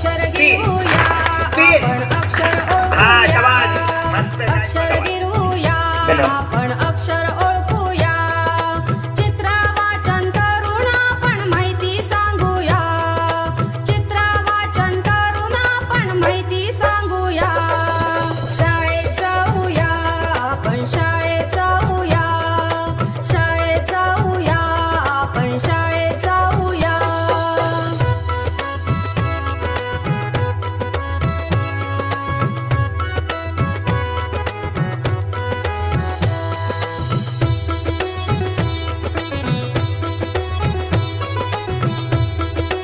अक्षर गिरूया आपण अक्षर ओळखूया. अक्षर गिरूया आपण अक्षर ओळख